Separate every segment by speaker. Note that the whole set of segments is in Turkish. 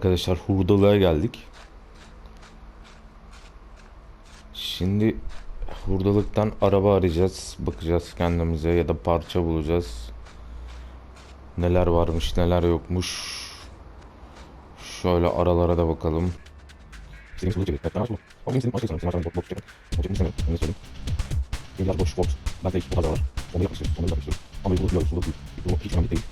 Speaker 1: Arkadaşlar hurdalığa geldik. Şimdi hurdalıktan araba arayacağız. Bakacağız kendimize ya da parça bulacağız. Neler varmış neler yokmuş. Şöyle aralara da bakalım. Boş. Boş. Ben de hiç bu kadar var. Onu yapmak istiyorum. Onu yapmak istiyorum. Ama hurdalık yok. Hurdalık değil. Bu hiç değil.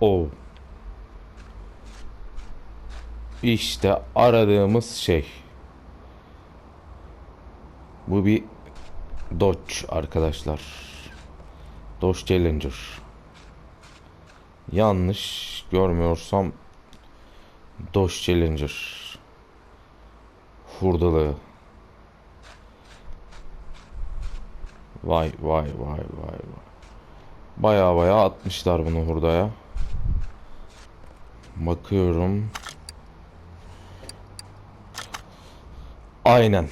Speaker 1: Oo. İşte aradığımız şey. Bu bir Dodge arkadaşlar. Dodge Challenger. Yanlış görmüyorsam Dodge Challenger. Hurdalığı. Vay vay vay vay vay. Baya baya atmışlar bunu hurdaya. Bakıyorum. Aynen.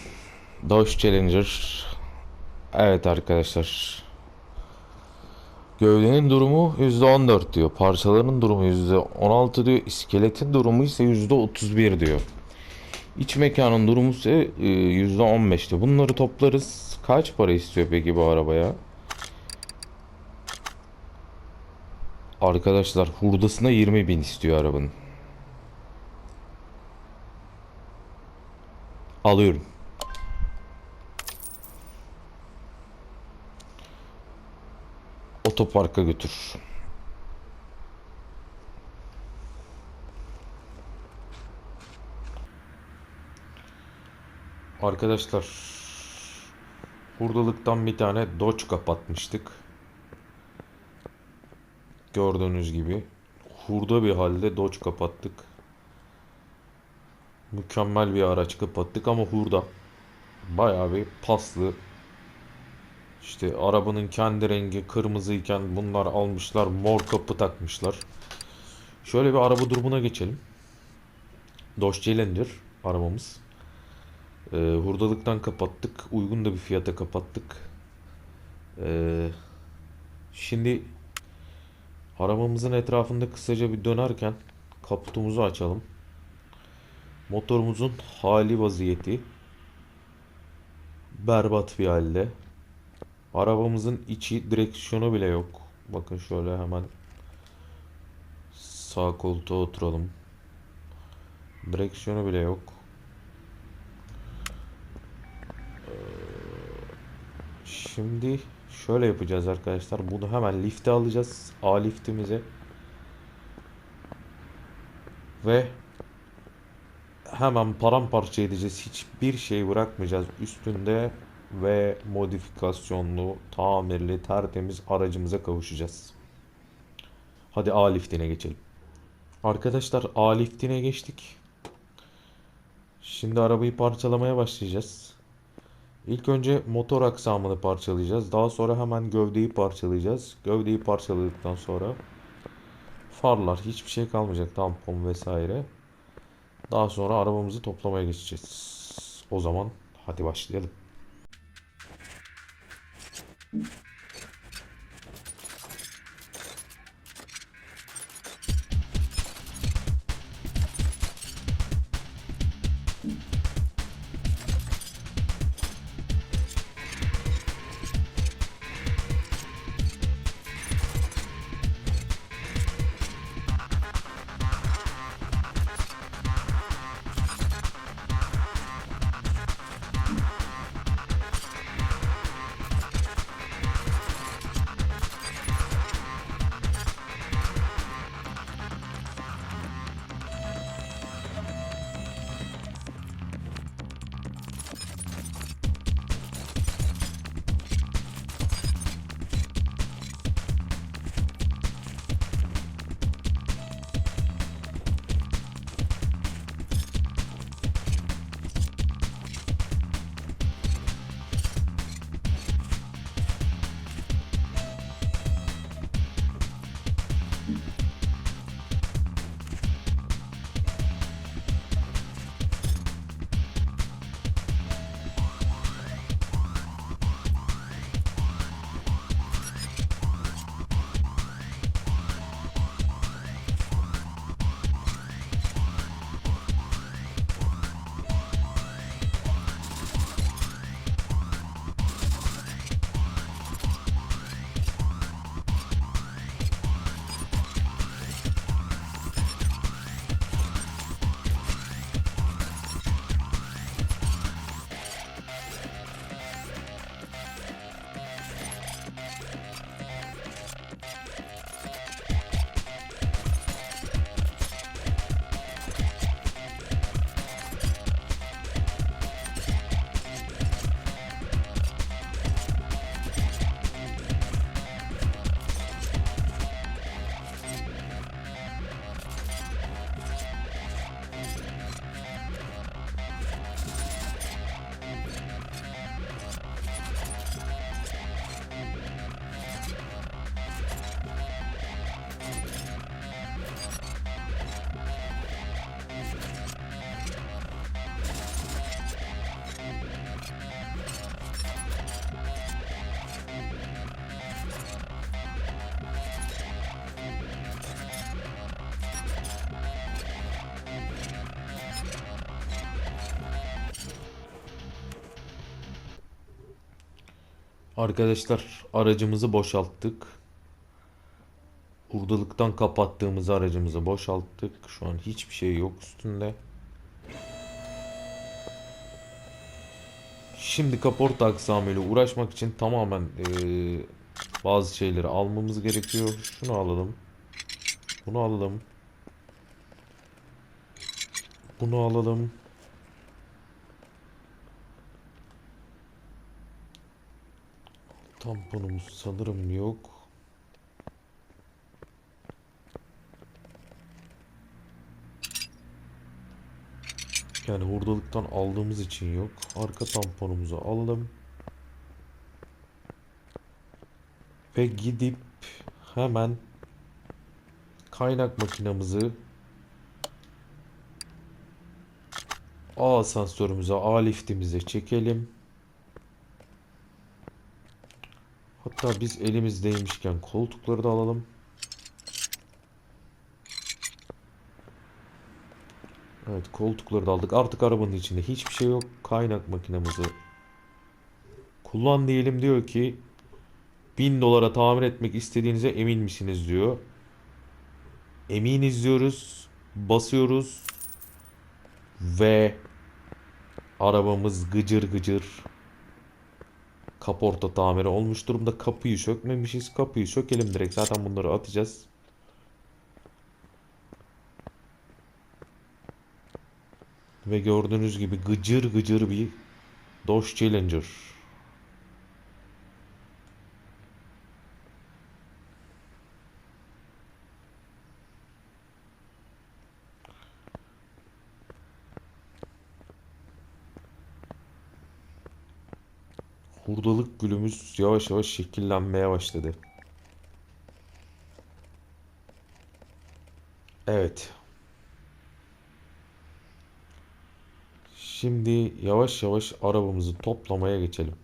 Speaker 1: Dodge Challenger. Evet arkadaşlar. Gövdenin durumu %14 diyor. Parçaların durumu %16 diyor. İskeletin durumu ise %31 diyor. İç mekanın durumu ise e, %15 diyor. Bunları toplarız. Kaç para istiyor peki bu arabaya? Arkadaşlar hurdasına 20 bin istiyor arabanın. Alıyorum. Otoparka götür. Arkadaşlar hurdalıktan bir tane Dodge kapatmıştık. Gördüğünüz gibi hurda bir halde Dodge kapattık. Mükemmel bir araç kapattık ama hurda. Bayağı bir paslı. İşte arabanın kendi rengi kırmızıyken bunlar almışlar mor kapı takmışlar. Şöyle bir araba durumuna geçelim. Dodge Challenger arabamız. Ee, hurdalıktan kapattık. Uygun da bir fiyata kapattık. Ee, şimdi arabamızın etrafında kısaca bir dönerken kaputumuzu açalım. Motorumuzun hali vaziyeti berbat bir halde. Arabamızın içi direksiyonu bile yok. Bakın şöyle hemen sağ koltuğa oturalım. Direksiyonu bile yok. Şimdi şöyle yapacağız arkadaşlar. Bunu hemen lifte alacağız. A liftimize. Ve hemen paramparça edeceğiz. Hiçbir şey bırakmayacağız üstünde ve modifikasyonlu, tamirli, tertemiz aracımıza kavuşacağız. Hadi A liftine geçelim. Arkadaşlar A liftine geçtik. Şimdi arabayı parçalamaya başlayacağız. İlk önce motor aksamını parçalayacağız. Daha sonra hemen gövdeyi parçalayacağız. Gövdeyi parçaladıktan sonra farlar hiçbir şey kalmayacak. Tampon vesaire. Daha sonra arabamızı toplamaya geçeceğiz. O zaman hadi başlayalım. Arkadaşlar aracımızı boşalttık. Hurdalıktan kapattığımız aracımızı boşalttık. Şu an hiçbir şey yok üstünde. Şimdi kaporta aksamıyla uğraşmak için tamamen eee, bazı şeyleri almamız gerekiyor. Şunu alalım. Bunu alalım. Bunu alalım. Tamponumuz sanırım yok. Yani hurdalıktan aldığımız için yok. Arka tamponumuzu alalım. Ve gidip hemen kaynak makinamızı A asansörümüze, A liftimize çekelim. Hatta biz elimizdeymişken koltukları da alalım. Evet koltukları da aldık. Artık arabanın içinde hiçbir şey yok. Kaynak makinamızı kullan diyelim diyor ki 1000 dolara tamir etmek istediğinize emin misiniz diyor. Eminiz diyoruz. Basıyoruz. Ve arabamız gıcır gıcır kaporta tamiri olmuş durumda. Kapıyı sökmemişiz. Kapıyı sökelim direkt. Zaten bunları atacağız. Ve gördüğünüz gibi gıcır gıcır bir Dodge Challenger. Hurdalık gülümüz yavaş yavaş şekillenmeye başladı. Evet. Şimdi yavaş yavaş arabamızı toplamaya geçelim.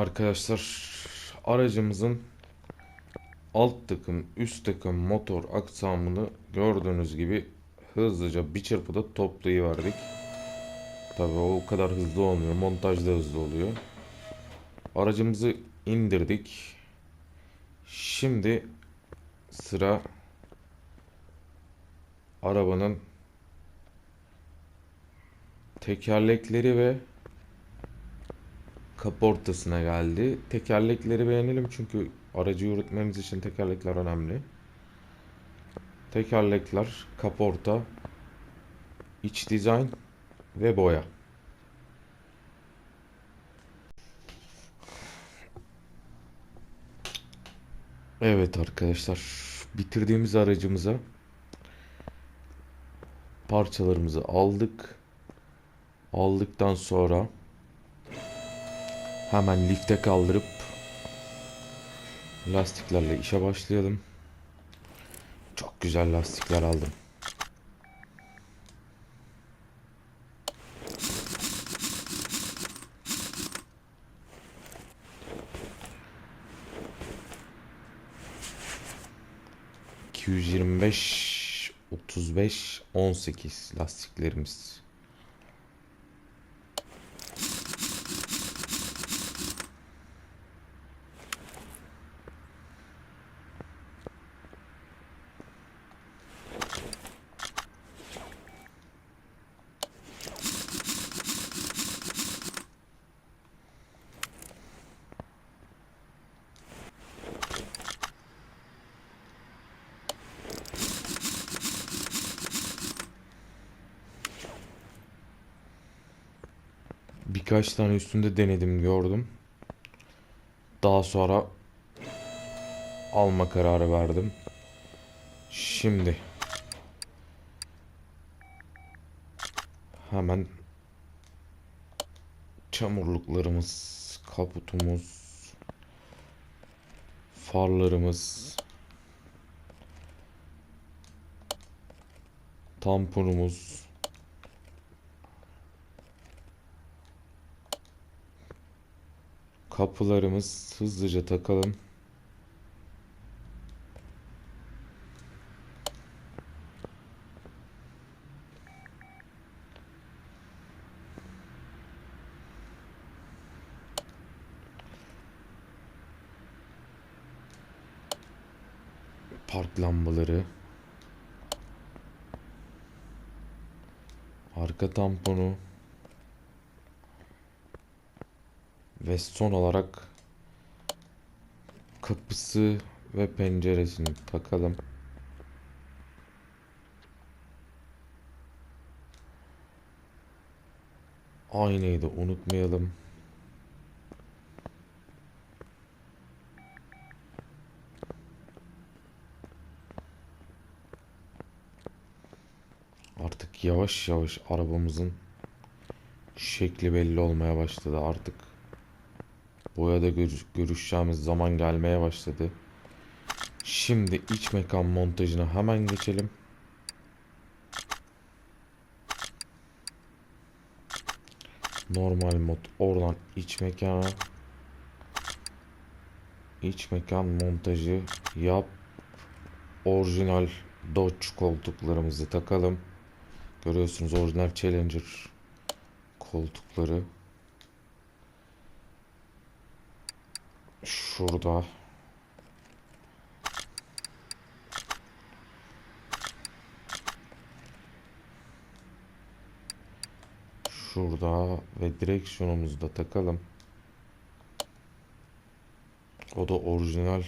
Speaker 1: Arkadaşlar aracımızın alt takım, üst takım motor aksamını gördüğünüz gibi hızlıca bir çırpıda toplayıverdik. Tabii o kadar hızlı olmuyor. Montajda hızlı oluyor. Aracımızı indirdik. Şimdi sıra arabanın tekerlekleri ve kaportasına geldi. Tekerlekleri beğenelim çünkü aracı yürütmemiz için tekerlekler önemli. Tekerlekler, kaporta, iç dizayn ve boya. Evet arkadaşlar, bitirdiğimiz aracımıza parçalarımızı aldık. Aldıktan sonra hemen lifte kaldırıp lastiklerle işe başlayalım. Çok güzel lastikler aldım. ...225, 35, 18 lastiklerimiz. Birkaç tane üstünde denedim gördüm. Daha sonra alma kararı verdim. Şimdi hemen çamurluklarımız, kaputumuz, farlarımız, tamponumuz, kapılarımız hızlıca takalım. Park lambaları. Arka tamponu. Ve son olarak kapısı ve penceresini takalım. Aynayı da unutmayalım. Artık yavaş yavaş arabamızın şekli belli olmaya başladı. Artık boyada gör- görüşeceğimiz zaman gelmeye başladı. Şimdi iç mekan montajına hemen geçelim. Normal mod oradan iç mekana iç mekan montajı yap. Orijinal Dodge koltuklarımızı takalım. Görüyorsunuz orijinal Challenger koltukları. Şurada. Şurada ve direksiyonumuzu da takalım. O da orijinal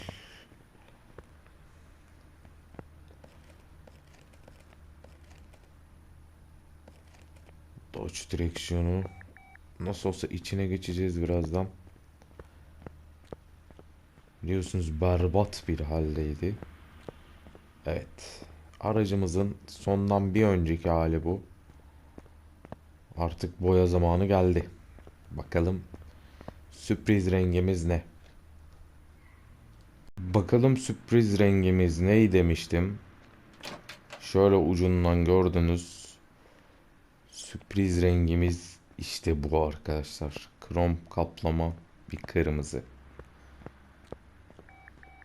Speaker 1: Dodge direksiyonu. Nasıl olsa içine geçeceğiz birazdan. Biliyorsunuz berbat bir haldeydi. Evet. Aracımızın sondan bir önceki hali bu. Artık boya zamanı geldi. Bakalım sürpriz rengimiz ne? Bakalım sürpriz rengimiz ne demiştim. Şöyle ucundan gördünüz. Sürpriz rengimiz işte bu arkadaşlar. Krom kaplama bir kırmızı.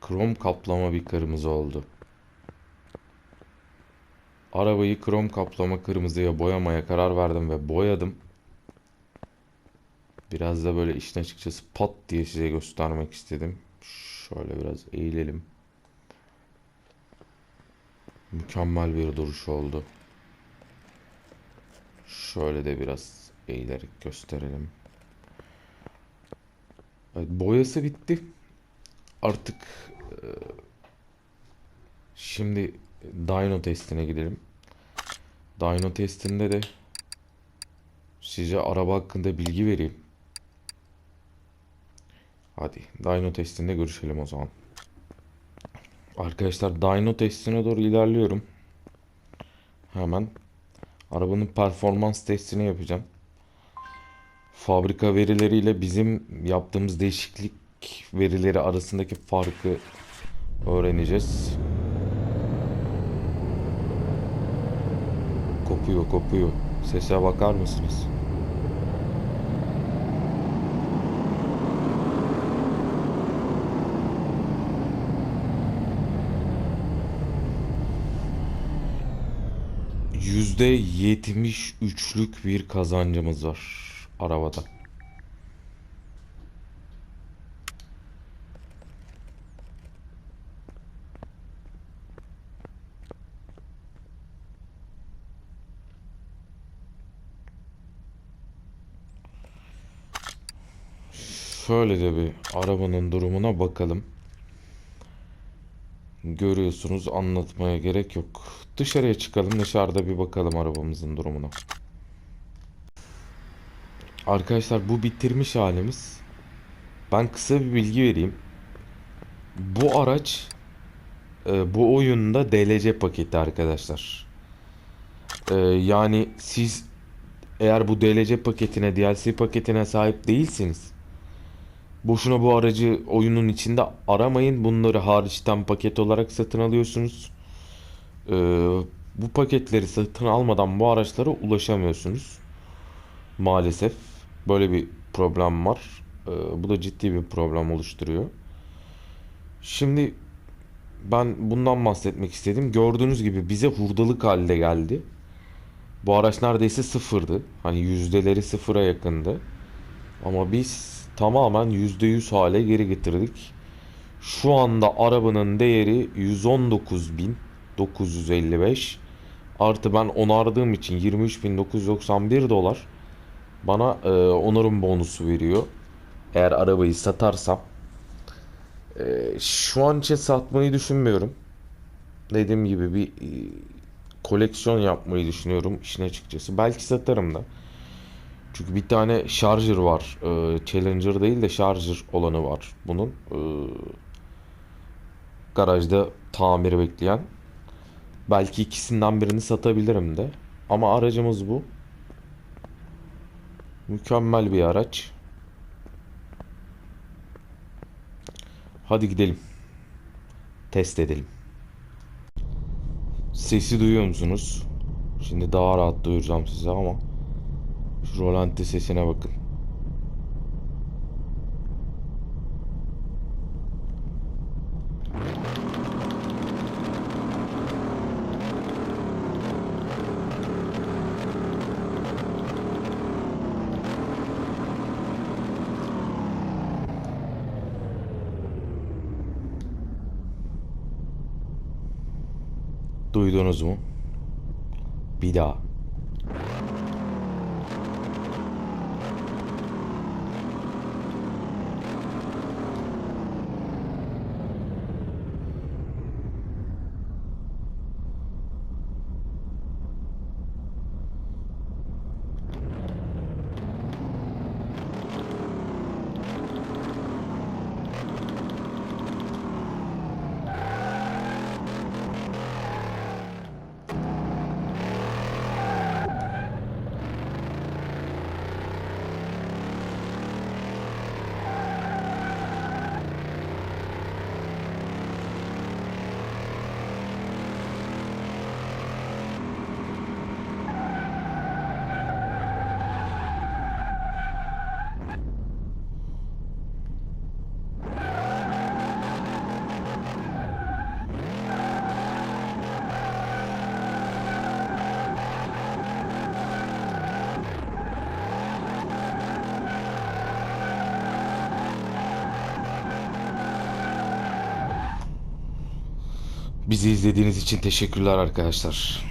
Speaker 1: Krom kaplama bir kırmızı oldu. Arabayı krom kaplama kırmızıya boyamaya karar verdim ve boyadım. Biraz da böyle işin açıkçası pat diye size göstermek istedim. Şöyle biraz eğilelim. Mükemmel bir duruş oldu. Şöyle de biraz eğilerek gösterelim. Evet, boyası bitti. Artık şimdi dyno testine gidelim. Dyno testinde de size araba hakkında bilgi vereyim. Hadi dyno testinde görüşelim o zaman. Arkadaşlar dyno testine doğru ilerliyorum. Hemen arabanın performans testini yapacağım. Fabrika verileriyle bizim yaptığımız değişiklik verileri arasındaki farkı öğreneceğiz. Kopuyor, kopuyor. Sese bakar mısınız? Yüzde yetmiş üçlük bir kazancımız var arabada. Şöyle de bir arabanın durumuna bakalım. Görüyorsunuz anlatmaya gerek yok. Dışarıya çıkalım dışarıda bir bakalım arabamızın durumuna. Arkadaşlar bu bitirmiş halimiz. Ben kısa bir bilgi vereyim. Bu araç e, bu oyunda DLC paketi arkadaşlar. E, yani siz eğer bu DLC paketine DLC paketine sahip değilsiniz. Boşuna bu aracı oyunun içinde aramayın. Bunları hariçten paket olarak satın alıyorsunuz. Ee, bu paketleri satın almadan bu araçlara ulaşamıyorsunuz. Maalesef böyle bir problem var. Ee, bu da ciddi bir problem oluşturuyor. Şimdi ben bundan bahsetmek istedim. Gördüğünüz gibi bize hurdalık halde geldi. Bu araç neredeyse sıfırdı. Hani yüzdeleri sıfıra yakındı. Ama biz tamamen %100 hale geri getirdik. Şu anda arabanın değeri 119.955 artı ben onardığım için 23.991 dolar bana e, onarım bonusu veriyor. Eğer arabayı satarsam. E, şu an için satmayı düşünmüyorum. Dediğim gibi bir e, koleksiyon yapmayı düşünüyorum işin açıkçası. Belki satarım da. Çünkü bir tane Charger var. Ee, Challenger değil de Charger olanı var bunun. Ee, garajda tamiri bekleyen. Belki ikisinden birini satabilirim de. Ama aracımız bu. Mükemmel bir araç. Hadi gidelim. Test edelim. Sesi duyuyor musunuz? Şimdi daha rahat duyuracağım size ama rolanti sesine bakın. Duydunuz mu? Bizi izlediğiniz için teşekkürler arkadaşlar.